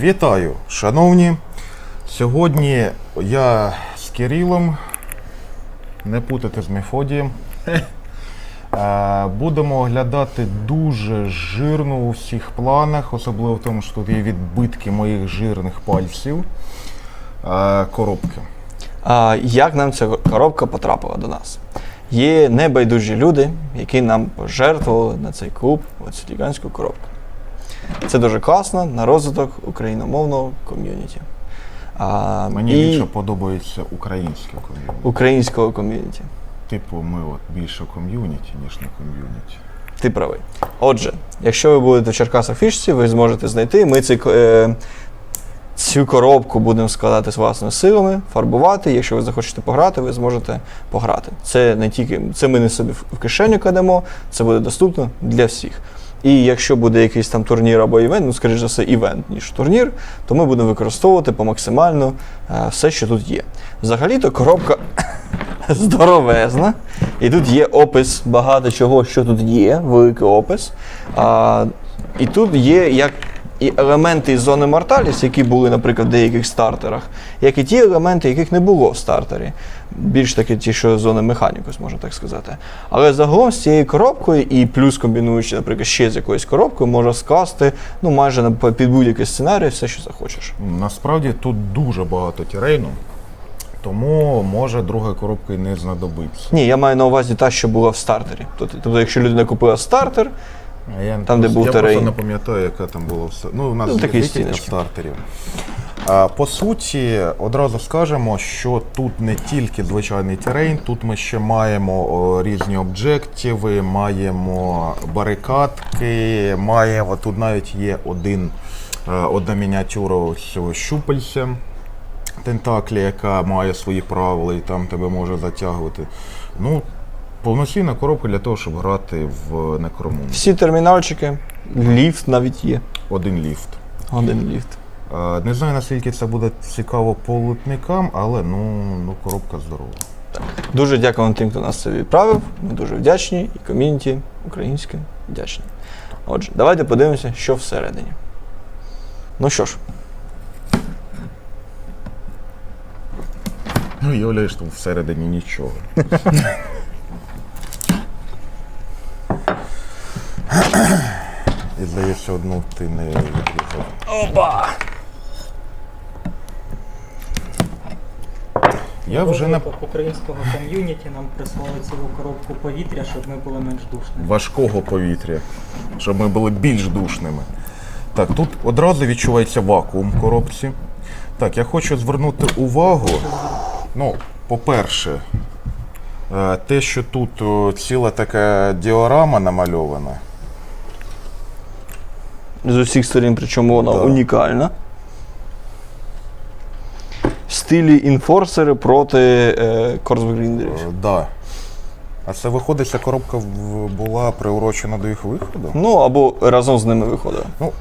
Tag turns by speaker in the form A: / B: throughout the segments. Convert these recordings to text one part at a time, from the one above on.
A: Вітаю, шановні. Сьогодні я з Кирилом, не путати з Мефодієм. Е, Будемо оглядати дуже жирну у всіх планах, особливо в тому, що тут є відбитки моїх жирних пальців. е, Коробки.
B: А, як нам ця коробка потрапила до нас? Є небайдужі люди, які нам пожертвували на цей клуб оцю гігантську коробку. Це дуже класно на розвиток україномовного ком'юніті. А,
A: Мені
B: і
A: більше подобається українське ком'юніті.
B: українського ком'юніті.
A: Типу, ми от більше ком'юніті, ніж не ком'юніті.
B: Ти правий. Отже, якщо ви будете в Черкасах фішці, ви зможете знайти. Ми ко- е, цю коробку будемо складати з власними силами, фарбувати. Якщо ви захочете пограти, ви зможете пограти. Це не тільки це ми не собі в кишеню кладемо, це буде доступно для всіх. І якщо буде якийсь там турнір або івент, ну скоріш за все, івент, ніж турнір, то ми будемо використовувати по максимально е, все, що тут є. Взагалі-то коробка здоровезна. І тут є опис багато чого, що тут є, великий опис. А, і тут є як і елементи із зони Морталіс, які були, наприклад, в деяких стартерах, як і ті елементи, яких не було в стартері. Більш таки ті, що зони Механікус, можна так сказати. Але загалом з цією коробкою, і плюс комбінуючи, наприклад, ще з якоюсь коробкою, можна скласти ну, майже на під будь-який сценарій все, що захочеш.
A: Насправді тут дуже багато тірейну, тому може друга коробка і не знадобиться.
B: Ні, я маю на увазі та, що була в стартері. Тобто, тобто якщо людина купила стартер,
A: А Я,
B: Там, де був
A: я просто не пам'ятаю, яка там була все. Ну, у нас
B: Ну, такі
A: декілька
B: стіночки.
A: стартерів. А, по суті, одразу скажемо, що тут не тільки звичайний терейн, тут ми ще маємо о, різні об'єктиви, маємо барикадки, маємо. Тут навіть є один, е, одна мініатюра ось цього щупальця. Тентаклі, яка має свої правила і там тебе може затягувати. Ну, повноцінна коробка для того, щоб грати в Некромун.
B: всі термінальчики, ліфт навіть є.
A: Один ліфт.
B: Один ліфт.
A: Е, Не знаю, наскільки це буде цікаво полутникам, але ну, ну коробка здорова.
B: Дуже дякуємо тим, хто нас це відправив. Ми дуже вдячні і ком'юніті українське вдячні. Отже, давайте подивимося, що всередині. Ну що ж,
A: Ну, уявляєш, там всередині нічого. І здається, одну ти не відрізав.
B: Опа!
A: Я вже на
C: українського ком'юніті нам прислали цілу коробку повітря, щоб ми були менш душними.
A: важкого повітря, щоб ми були більш душними. Так, тут одразу відчувається вакуум в коробці. Так, я хочу звернути увагу. Ну, по-перше, е, те, що тут о, ціла така діорама намальована.
B: З усіх сторін, причому вона
A: Да.
B: унікальна. В стилі інфорсери проти е, корсбгріндерів.
A: Е, Да. А це виходить, ця коробка була приурочена до їх виходу?
B: Ну, або разом з ними виходили.
A: Ну,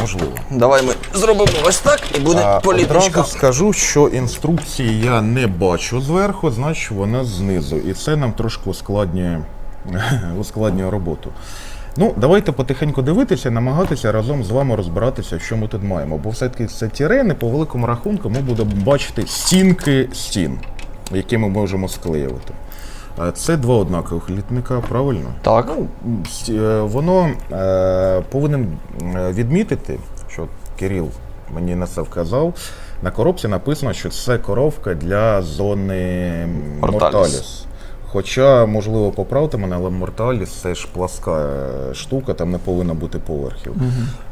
A: можливо.
B: Давай ми зробимо ось так і буде
A: А,
B: політичка.
A: одразу скажу, що інструкції я не бачу зверху, значить вона знизу. І це нам трошки ускладнює, ускладнює роботу. Ну, давайте потихеньку дивитися, намагатися разом з вами розбиратися, що ми тут маємо. Бо все-таки це тірени, по великому рахунку, ми будемо бачити стінки стін, які ми можемо склеювати. Це два однакових літника, правильно?
B: Так.
A: С- е, Воно е, повинен е, відмітити, що Кирил мені на це вказав. На коробці написано, що це коробка для зони
B: Морталіс.
A: Хоча, можливо, поправте мене, але Морталіс це ж пласка е, штука, там не повинно бути поверхів.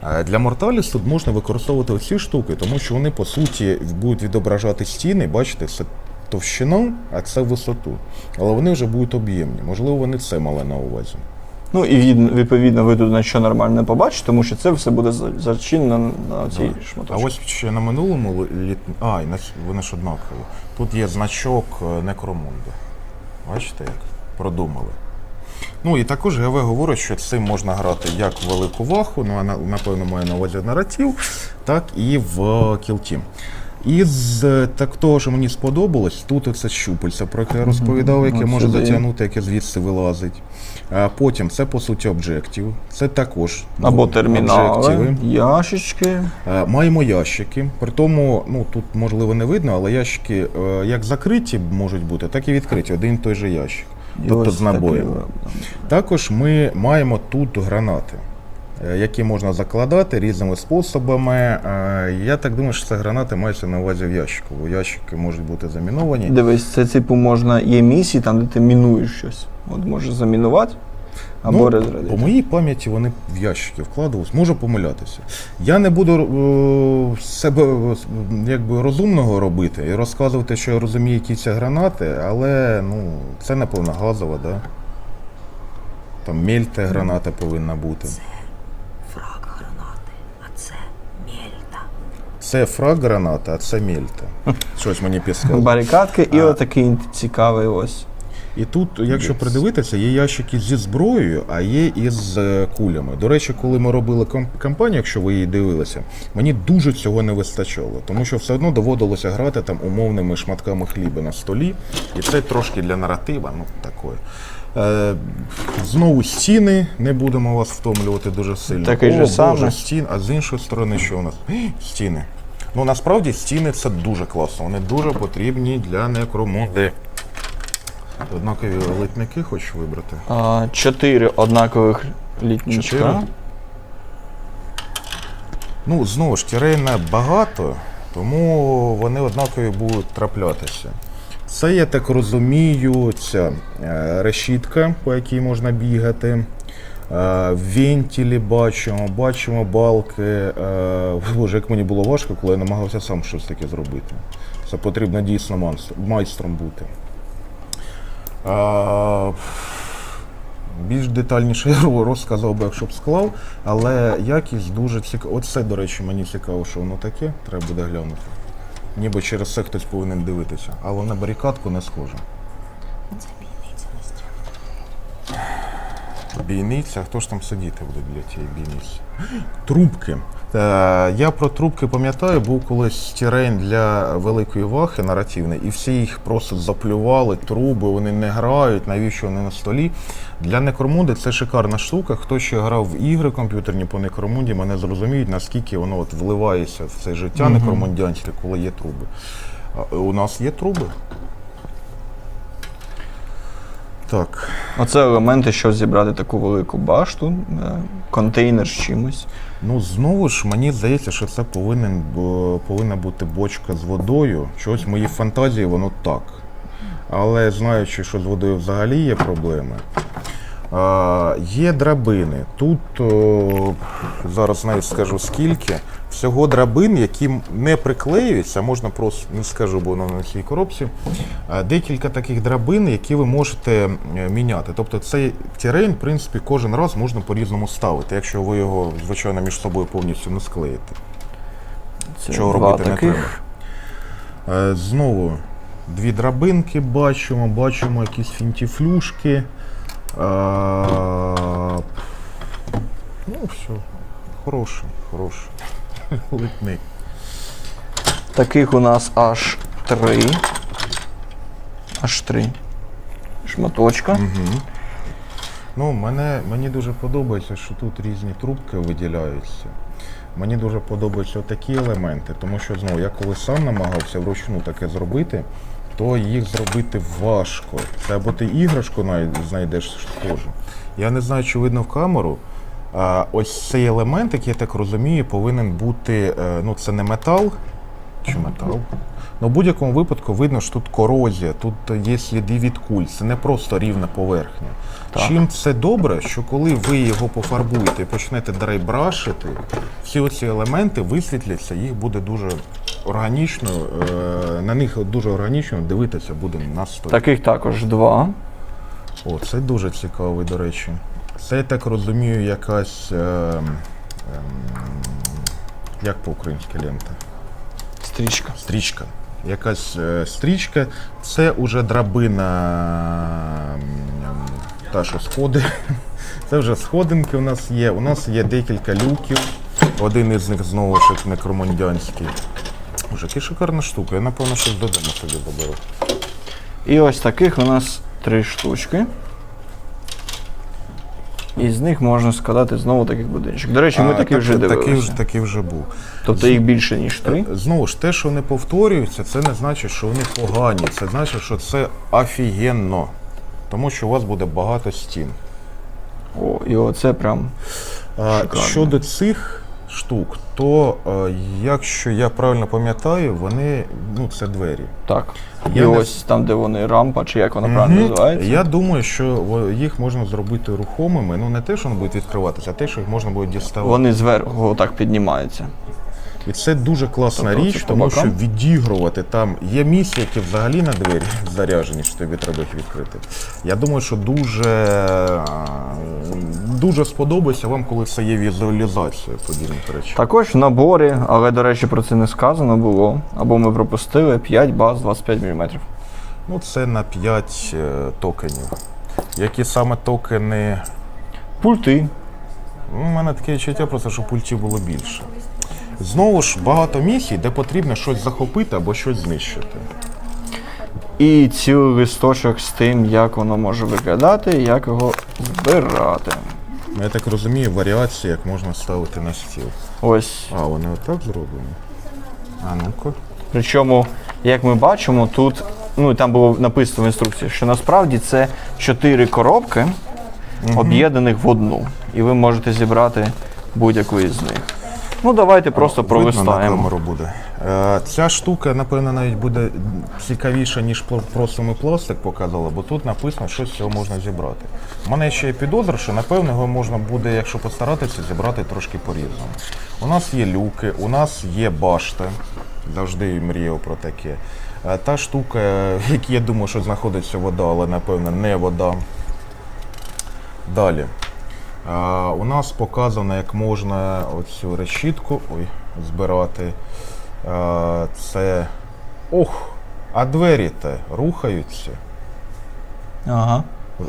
A: Е, Для Морталіс тут можна використовувати оці штуки, тому що вони по суті будуть відображати стіни, бачите, це товщину, а це висоту. Але вони вже будуть об'ємні. Можливо, вони це мали на увазі.
B: Ну і відповідно ви тут на що нормально не побачите, тому що це все буде за- зачинено на цій
A: А
B: шматочці.
A: ось ще на минулому лі- літ... А, і на... вони ж однакові. Тут є значок е, Некромунда. Бачите, як продумали. Ну і також ГВ говорить, що цим можна грати як в велику ваху, ну, а напевно, має на увазі наратів, так і в кілті. Із так того, що мені сподобалось, тут оце щупальце, про яке я розповідав, яке може
B: сюди.
A: затягнути, яке звідси вилазить. Потім це по суті об'єктів, Це також ну,
B: Або термінали, ящички.
A: Маємо ящики. При тому, ну тут можливо не видно, але ящики е, як закриті можуть бути, так і відкриті. Один і той же ящик.
B: І
A: Тобто з набоєм. Також ми маємо тут гранати, які можна закладати різними способами. Е, Я так думаю, що це гранати мається на увазі в ящику. бо ящики можуть бути заміновані.
B: Дивись, це типу можна є місії, там, де ти мінуєш щось. От можеш замінувати або
A: ну,
B: розрядити.
A: по моїй пам'яті вони в ящики вкладувались, можу помилятися. Я не буду е, себе е, якби розумного робити і розказувати, що я розумію, які це гранати, але ну, це напевно газова, да? Там мельта граната повинна бути.
D: Фраг гранати, а це мельта.
A: Це фраг граната, а це мельта. Щось мені підсказує.
B: Барикадки і
A: А.
B: отакий цікавий ось.
A: І тут, якщо
B: Yes.
A: придивитися, є ящики зі зброєю, а є із е, кулями. До речі, коли ми робили ком- кампанію, якщо ви її дивилися, мені дуже цього не вистачало, тому що все одно доводилося грати там умовними шматками хліба на столі, і це трошки для наратива, ну такое. Е, знову стіни, не будемо вас втомлювати дуже сильно.
B: Такий
A: О,
B: же
A: Боже,
B: самий.
A: стін, а з іншої сторони, що у нас? Стіни. Ну насправді стіни це дуже класно. Вони дуже потрібні для некромоди. Однакові литники хочеш вибрати?
B: А, чотири однакових літнічка.
A: Чотири? Ну, знову ж тірейна багато, тому вони однакові будуть траплятися. Це, я так розумію, ця е, решітка, по якій можна бігати. Е, Вентилі бачимо, бачимо балки. Е, Боже, як мені було важко, коли я намагався сам щось таке зробити. Це потрібно дійсно майстром бути. Е, більш детальніше я розказав би, якщо б склав, але якість дуже цікава. Оце, до речі, мені цікаво, що воно таке, треба буде глянути. Ніби через це хтось повинен дивитися, але на барикадку не схоже.
D: Бійниця,
A: хто ж там сидіти буде біля тієї бійниці? Трубки. Е, я про трубки пам'ятаю, був колись тірейн для великої вахи наративний, і всі їх просто заплювали, труби, вони не грають, навіщо вони на столі. Для некромуди це шикарна штука. Хто ще грав в ігри комп'ютерні по некромуді, мене зрозуміють, наскільки воно от вливається в це життя некромундянське, коли є труби. У нас є труби. Так.
B: Оце елементи, щоб зібрати таку велику башту, е, контейнер з чимось.
A: Ну, знову ж, мені здається, що це повинен, повинна бути бочка з водою. Чогось в моїй фантазії воно так. Але знаючи, що з водою взагалі є проблеми. Є драбини. Тут о, зараз навіть скажу скільки. Всього драбин, які не приклеюються, можна просто не скажу, бо воно на цій коробці. Декілька таких драбин, які ви можете міняти. Тобто цей тірейн, в принципі, кожен раз можна по-різному ставити, якщо ви його, звичайно, між собою повністю не склеїте.
B: Це
A: Чого робити не
B: таких.
A: Е, Знову дві драбинки бачимо, бачимо якісь фінтіфлюшки. Ну, все. Хороший, хороший. Литник.
B: Таких у нас аж три. Аж три. Шматочка.
A: Ну, мене, мені дуже подобається, що тут різні трубки виділяються. Мені дуже подобаються такі елементи, тому що знову я коли сам намагався вручну таке зробити, то їх зробити важко. Це або ти іграшку знайдеш схожу. Я не знаю, чи видно в камеру. А, ось цей елемент, який я так розумію, повинен бути. е, Ну, це не метал, чи метал. Ну, в будь-якому випадку видно, що тут корозія, тут є сліди від куль, це не просто рівна поверхня.
B: Так.
A: Чим це добре, що коли ви його пофарбуєте і почнете драйбрашити, всі оці елементи висвітляться, їх буде дуже органічно, е, на них дуже органічно дивитися буде на столі.
B: Таких також два.
A: О, це дуже цікавий, до речі. Це, я так розумію, якась. Е, ем, як по-українськи лента?
B: Стрічка.
A: Стрічка. Якась е, стрічка. Це уже драбина. м, Та, що сходи. Це вже сходинки у нас є. У нас є декілька люків. Один із них знову ж таки некромондянський. Боже, яка шикарна штука. Я напевно щось додому собі заберу.
B: І ось таких у нас три штучки. І з них можна складати знову таких будиночок. До речі, ми
A: А,
B: такі
A: так-
B: вже
A: такий,
B: дивилися.
A: вже- такий вже був.
B: Тобто їх більше, ніж три.
A: Знову ж, те, що не повторюються, це не значить, що вони погані. Це значить, що це офігенно. Тому що у вас буде багато стін.
B: О, і оце прям.
A: А,
B: Шикарно.
A: щодо цих штук, то е, якщо я правильно пам'ятаю, вони ну це двері.
B: Так.
A: Я
B: і
A: не-
B: ось там, де вони рампа, чи як вона правильно
A: Мгм.
B: називається.
A: Я думаю, що їх можна зробити рухомими. Ну не те, що вони будуть відкриватися, а те, що їх можна буде діставати.
B: Вони зверху отак піднімаються.
A: І це дуже класна
B: Тобто
A: річ, тому що відігрувати там є місця, які взагалі на двері заряжені, що тобі треба їх відкрити. Я думаю, що дуже, е, дуже сподобається вам, коли це є візуалізацією подібних речей.
B: Також в наборі, але, до речі, про це не сказано було. Або ми пропустили 5 баз 25 мм.
A: Ну, це на 5 е, токенів. Які саме токени.
B: Пульти.
A: У мене таке відчуття, просто що пультів було більше. Знову ж багато місій, де потрібно щось захопити або щось знищити.
B: І цілий листочок з тим, як воно може виглядати, і як його збирати.
A: Ну, Я так розумію, варіації, як можна ставити на стіл.
B: Ось.
A: А, вони отак зроблені. А ну-ка.
B: Причому, як ми бачимо, тут ну там було написано в інструкції, що насправді це 4 коробки, об'єднаних в одну. І ви можете зібрати будь-яку із них. Ну, давайте просто
A: Видно на камеру буде. Е, ця штука, напевно, навіть буде цікавіша, ніж пл- просто ми пластик показали, бо тут написано, що з цього можна зібрати. У мене ще є підозра, що напевно його можна буде, якщо постаратися, зібрати трошки по-різному. У нас є люки, у нас є башти. Завжди мріяв про таке. Е, Та штука, в якій я думаю, що знаходиться вода, але напевно не вода. Далі. А, у нас показано, як можна оцю решітку ой, збирати. А, це. Ох! А двері-то рухаються.
B: Ага.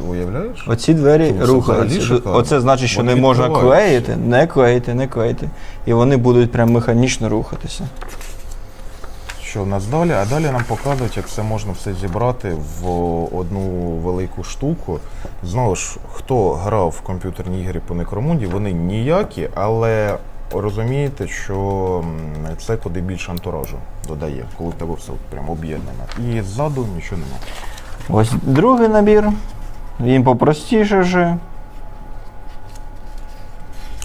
A: Уявляєш?
B: Оці двері
A: Це взагалі
B: рухаються.
A: шикарно.
B: Оце значить, що
A: Вони
B: не можна
A: відкриваються.
B: клеїти, не клеїти, не клеїти. І вони будуть прям механічно рухатися.
A: Що в нас далі? А далі нам показують, як це можна все зібрати в одну велику штуку. Знову ж, хто грав в комп'ютерні ігри по Некромунді, вони ніякі, але розумієте, що це куди більше антуражу додає, коли в тебе все прям об'єднано. І ззаду нічого немає.
B: Ось другий набір. Він попростіше вже.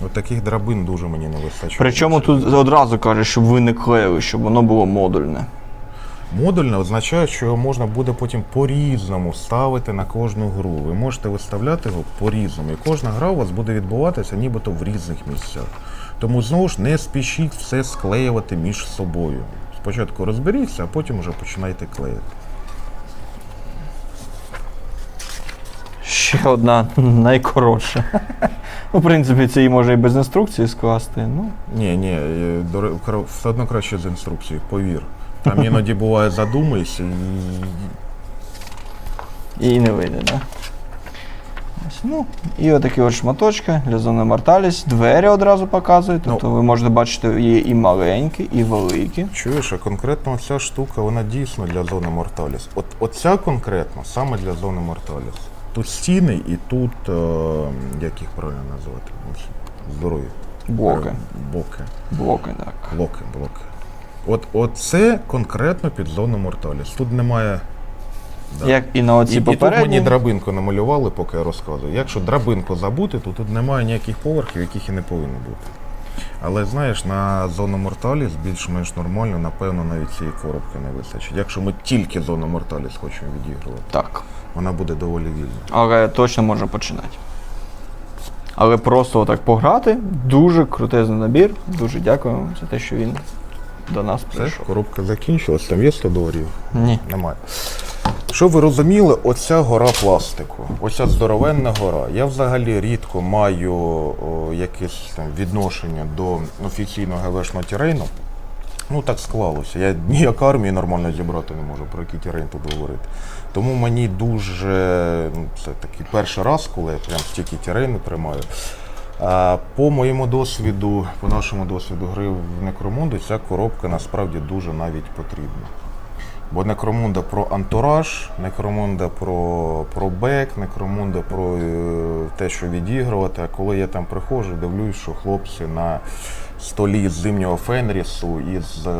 A: От таких драбин дуже мені не вистачає.
B: Причому тут одразу кажуть, щоб ви не клеїли, щоб воно було модульне.
A: Модульне означає, що його можна буде потім по-різному ставити на кожну гру. Ви можете виставляти його по-різному. І кожна гра у вас буде відбуватися нібито в різних місцях. Тому знову ж не спішіть все склеювати між собою. Спочатку розберіться, а потім вже починайте клеїти.
B: Ще одна найкоротша. Ну, в принципі, це і може і без інструкції скласти. Ну,
A: Ні, ні, е, до ре- кра- все одно краще з інструкцією, повір. Там іноді буває задумаєшся і
B: і не вийде, так? Да? Ось, ну, і отакі от шматочки для зони Морталіс. Двері одразу показують. Тобто ви можете бачити, є і маленькі, і великі.
A: Чуєш, а конкретно ця штука, вона дійсно для зони Морталіс. От оця конкретно саме для зони Морталіс. Тут стіни і тут, е, як їх правильно назвати? Ось, Здорові.
B: Блоки.
A: Е, Боки.
B: Блоки, так.
A: Блоки, блоки. От, от це конкретно під зону Морталіс. Тут немає. Да.
B: Як і на
A: І,
B: оці
A: і тут мені драбинку намалювали, поки я розказую. Якщо драбинку забути, то тут немає ніяких поверхів, яких і не повинно бути. Але знаєш, на зону Морталіс більш-менш нормально, напевно, навіть цієї коробки не вистачить. Якщо ми тільки зону Морталіс хочемо відігрувати,
B: Так.
A: вона буде доволі вільна.
B: Але точно можна починати. Але просто отак пограти дуже крутезний набір. Дуже дякую за те, що він до нас
A: Все,
B: прийшов.
A: коробка закінчилась, там є 100 доларів?
B: Ні.
A: Немає. Щоб ви розуміли, оця гора пластику, оця здоровенна гора. Я взагалі рідко маю о, якесь там відношення до офіційного ГВшного тірейну. Ну так склалося. Я ніяк армії нормально зібрати не можу, про який тірейн тут говорити. Тому мені дуже ну, це такий перший раз, коли я прям стільки тірейну тримаю. А по моєму досвіду, по нашому досвіду гри в Некромунду, ця коробка насправді дуже навіть потрібна. Бо Некромунда про антураж, Некромунда про, про бек, Некромунда про е, те, що відігрувати. А коли я там приходжу, дивлюсь, що хлопці на столі з зимнього Фенрісу із е,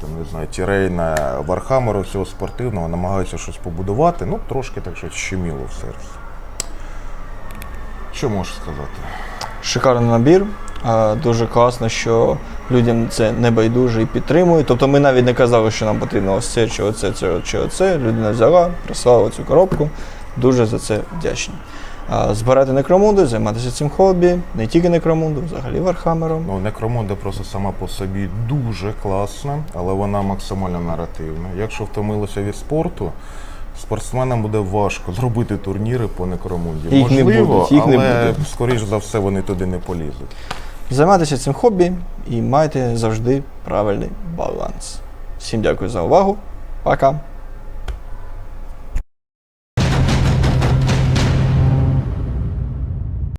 A: там, не знаю, Тірейна Вархамеру, всього спортивного, намагаються щось побудувати. Ну, трошки так щось щеміло в серці. Що можеш сказати?
B: Шикарний набір. Дуже класно, що людям це не байдуже і підтримують. Тобто ми навіть не казали, що нам потрібно ось це, чи оце, це, чи оце. Людина взяла, прислала цю коробку. Дуже за це вдячні. Збирати некромунди, займатися цим хобі, не тільки некромунду, взагалі вархамером.
A: Ну, Некромунда просто сама по собі дуже класна, але вона максимально наративна. Якщо втомилися від спорту, спортсменам буде важко зробити турніри по некромунді.
B: Їх не будуть, їх не
A: але
B: буде.
A: скоріш за все вони туди не полізуть.
B: Займайтеся цим хобі і майте завжди правильний баланс. Всім дякую за увагу. Пока!